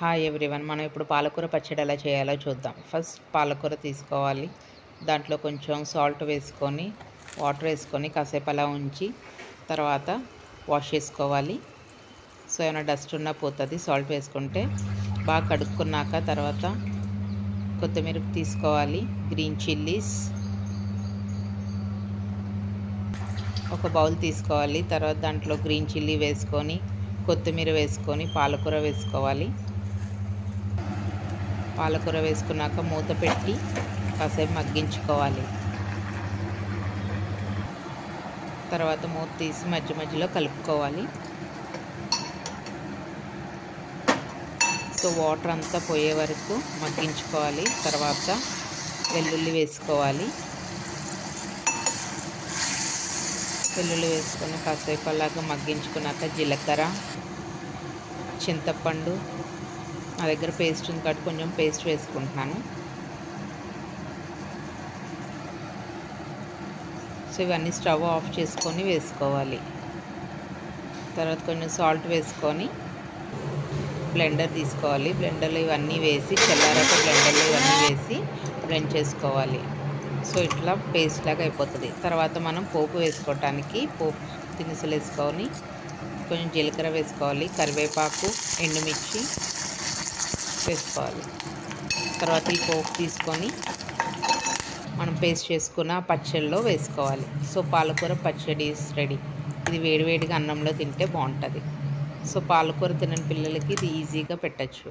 Hi everyone మనం ఇప్పుడు పాలకూర పచ్చడి ఎలా చేయాలో చూద్దాం. ఫస్ట్ పాలకూర తీసుకోవాలి. దాంట్లో కొంచెం సాల్ట్ వేసుకొని వాటర్ వేసుకొని కాసేపు అలా ఉంచి తర్వాత వాష్ చేసుకోవాలి. సో ఏమైనా డస్ట్ ఉన్నా పోతుంది. సాల్ట్ వేసుకుంటే బాగా కడుక్కున్నాక తర్వాత కొత్తిమీర తీసుకోవాలి. గ్రీన్ చిల్లీస్ ఒక బౌల్ తీసుకోవాలి. తర్వాత దాంట్లో గ్రీన్ చిల్లీ వేసుకొని కొత్తిమీర వేసుకొని పాలకూర వేసుకోవాలి. పాలకూర వేసుకున్నాక మూత పెట్టి కాసేపు మగ్గించుకోవాలి. తర్వాత మూత తీసి మధ్య మధ్యలో కలుపుకోవాలి. సో వాటర్ అంతా పోయే వరకు మగ్గించుకోవాలి. తర్వాత వెల్లుల్లి వేసుకోవాలి. వెల్లుల్లి వేసుకొని కాసేపు అలాగా మగ్గించుకున్నాక జీలకర్ర చింతపండు నా దగ్గర పేస్ట్ ఉంది కాబట్టి కొంచెం పేస్ట్ వేసుకుంటున్నాను సో ఇవన్నీ స్టవ్ ఆఫ్ చేసుకొని వేసుకోవాలి. తర్వాత కొంచెం సాల్ట్ వేసుకొని బ్లెండర్ తీసుకోవాలి. బ్లెండర్లో ఇవన్నీ వేసి చల్లారక బ్లెండర్లో ఇవన్నీ వేసి బ్లెండ్ చేసుకోవాలి. సో ఇట్లా పేస్ట్ లాగా అయిపోతుంది. తర్వాత మనం పోపు వేసుకోవటానికి పోపు దినుసులు వేసుకొని కొంచెం జీలకర్ర వేసుకోవాలి కరివేపాకు ఎండుమిర్చి వేసుకోవాలి తర్వాత ఈ పోపు తీసుకొని మనం పేస్ట్ చేసుకున్న పచ్చడిలో వేసుకోవాలి. సో పాలకూర పచ్చడి రెడీ ఇది వేడివేడిగా అన్నంలో తింటే బాగుంటుంది. సో పాలకూర తినని పిల్లలకి ఇది ఈజీగా పెట్టచ్చు.